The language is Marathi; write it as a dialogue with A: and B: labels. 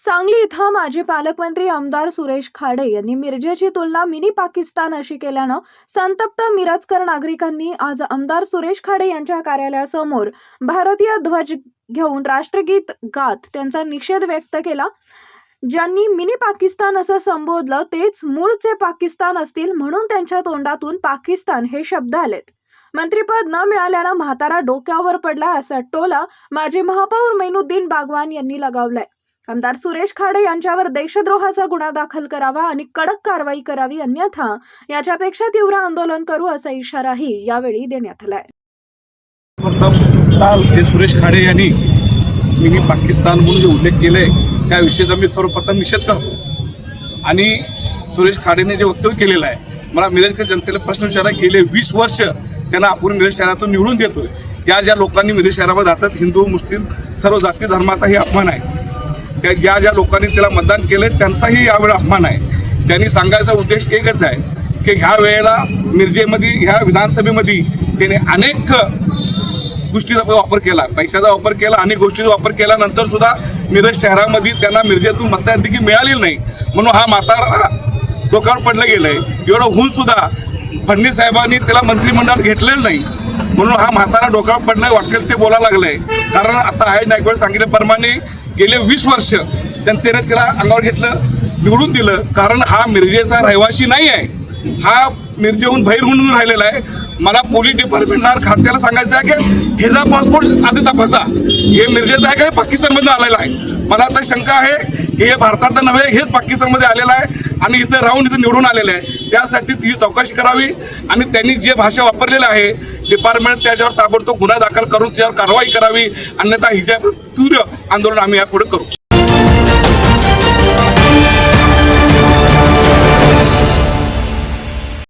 A: सांगली इथं माजी पालकमंत्री आमदार सुरेश खाडे यांनी मिरजेची तुलना मिनी पाकिस्तान अशी केल्यानं संतप्त मिरजकर नागरिकांनी आज आमदार सुरेश खाडे यांच्या कार्यालयासमोर भारतीय ध्वज घेऊन राष्ट्रगीत गात त्यांचा निषेध व्यक्त केला. ज्यांनी मिनी पाकिस्तान असं संबोधलं तेच मूळचे पाकिस्तान असतील म्हणून त्यांच्या तोंडातून पाकिस्तान हे शब्द आलेत. मंत्रीपद न मिळाल्यानं म्हातारा डोक्यावर पडला असा टोला माजी महापौर मैनुद्दीन बागवान यांनी लगावलाय. आमदार सुरेश खाडे यांच्यावर देशद्रोहाचा गुन्हा दाखल करावा आणि कडक कारवाई करावी अन्यथा याच्यापेक्षा तीव्र आंदोलन करू असा इशाराही यावेळी देण्यात आलाय.
B: हे सुरेश खाडे यांनी पाकिस्तान म्हणून जे उल्लेख केले त्याविषयीचा मी सर्वप्रथम निषेध करतो. आणि सुरेश खाडेने जे वक्तव्य केलेलं आहे मला मिरजकर जनतेला प्रश्न विचारा गेले वीस वर्ष त्यांना आपण मिरज शहरातून निवडून देतोय. ज्या ज्या लोकांनी मिरज शहरामध्ये जातात हिंदू मुस्लिम सर्व जाती धर्माचाही अपमान आहे. त्या ज्या ज्या लोकांनी त्याला मतदान केलं त्यांचाही यावेळी अपमान आहे. त्यांनी सांगायचा उद्देश एकच आहे की ह्या वेळेला मिरजेमध्ये ह्या विधानसभेमध्ये त्याने अनेक गोष्टीचा वापर केला. पैशाचा वापर केला अनेक गोष्टीचा वापर केल्यानंतर सुद्धा मिरज शहरामध्ये त्यांना मिरजेतून मतदार मिळाली मिळालेली नाही. म्हणून हा म्हातारा डोक्यावर पडलं गेलंय. एवढं होऊन सुद्धा फडणवीस साहेबांनी त्याला मंत्रिमंडळात घेतलेलं नाही. म्हणून हा म्हातारा डोक्यावर पडलाय वाटेल ते बोलायला लागलंय. कारण आता आहे नायकवाड सांगितल्याप्रमाणे गेले वीस वर्ष जनतेने त्याला अंगावर घेतलं निवडून दिलं. कारण हा मिरजेचा रहिवासी नाही आहे. हा मिरजेहून बाहेर होऊन राहिलेला आहे. मला पोलीस डिपार्टमेंटला खात्याला सांगायचं आहे की ह्याचा पासपोर्ट आधी तपासा. हे मिरजेचा आहे का? हे पाकिस्तानमध्ये आलेलं आहे. मला आता शंका आहे की हे भारतात नव्हे हेच पाकिस्तानमध्ये आलेलं आहे आणि इथं राहून इथं निवडून आलेलं आहे. त्यासाठी ती चौकशी करावी आणि त्यांनी जे भाषा वापरलेलं आहे डिपार्टमेंट त्याच्यावर ताबडतोब गुन्हा दाखल करून त्याच्यावर कारवाई करावी. अन्यथा हिच्या तीव्र आंदोलन आम्ही यापुढे करू.